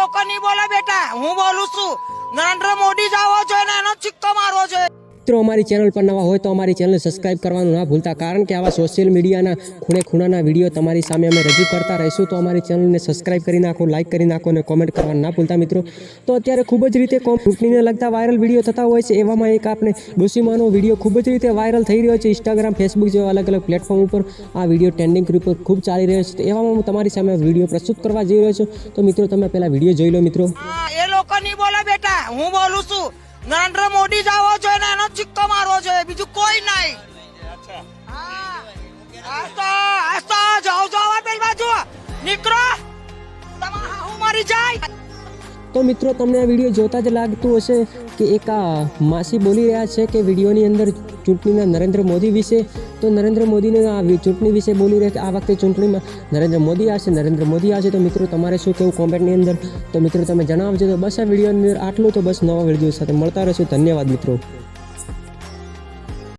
લોકો નહીં બોલે બેટા. હું બોલું છું. નરેન્દ્ર મોદી જ મિત્રો, અમારી ચેનલ પર નવા હોય તો અમારી ચેનલને સબસ્ક્રાઇબ કરવાનું ના ભૂલતા. કારણ કે આવા સોશિયલ મીડિયાના ખૂણે ખૂણાના વીડિયો તમારી સામે અમે રજૂ કરતા રહીશું. તો અમારી ચેનલને સબસ્ક્રાઇબ કરી નાખો લાઇક કરી નાખો અને કોમેન્ટ કરવાનું ના ભૂલતા મિત્રો. તો અત્યારે ખૂબ જ રીતે ચૂંટણીને લગતા વાયરલ વીડિયો થતા હોય છે. એવામાં એક આપણે ડોસીમાનો વીડિયો ખૂબ જ રીતે વાયરલ થઈ રહ્યો છે. ઇન્સ્ટાગ્રામ ફેસબુક જેવા અલગ અલગ પ્લેટફોર્મ ઉપર આ વીડિયો ટ્રેન્ડિંગ ઉપર ખૂબ ચાલી રહ્યો છે. એવામાં હું તમારી સામે વીડિયો પ્રસ્તુત કરવા જઈ રહ્યો છું. તો મિત્રો, તમે પહેલાં વીડિયો જોઈ લો મિત્રો. એ લોકો નહીં બોલે બેટા. હું બોલું છું. નરેન્દ્ર મોદી જ આવો છો એનો મારી જાય. તો મિત્રો, તમને આ વીડિયો જોતા જ લાગતું હશે કે એક આ માસી બોલી રહ્યા છે કે વિડીયોની અંદર ચૂંટણીના નરેન્દ્ર મોદી વિશે. તો નરેન્દ્ર મોદીને આ ચૂંટણી વિશે બોલી રહ્યા છે. આ વખતે ચૂંટણીમાં નરેન્દ્ર મોદી આવશે, નરેન્દ્ર મોદી આવશે. તો મિત્રો, તમારે શું કેવું કોમેન્ટની અંદર? તો મિત્રો, તમે જણાવજો. તો બસ આ વિડીયોની અંદર આટલું. તો બસ નવા વીડિયો સાથે મળતા રહેશું. ધન્યવાદ મિત્રો.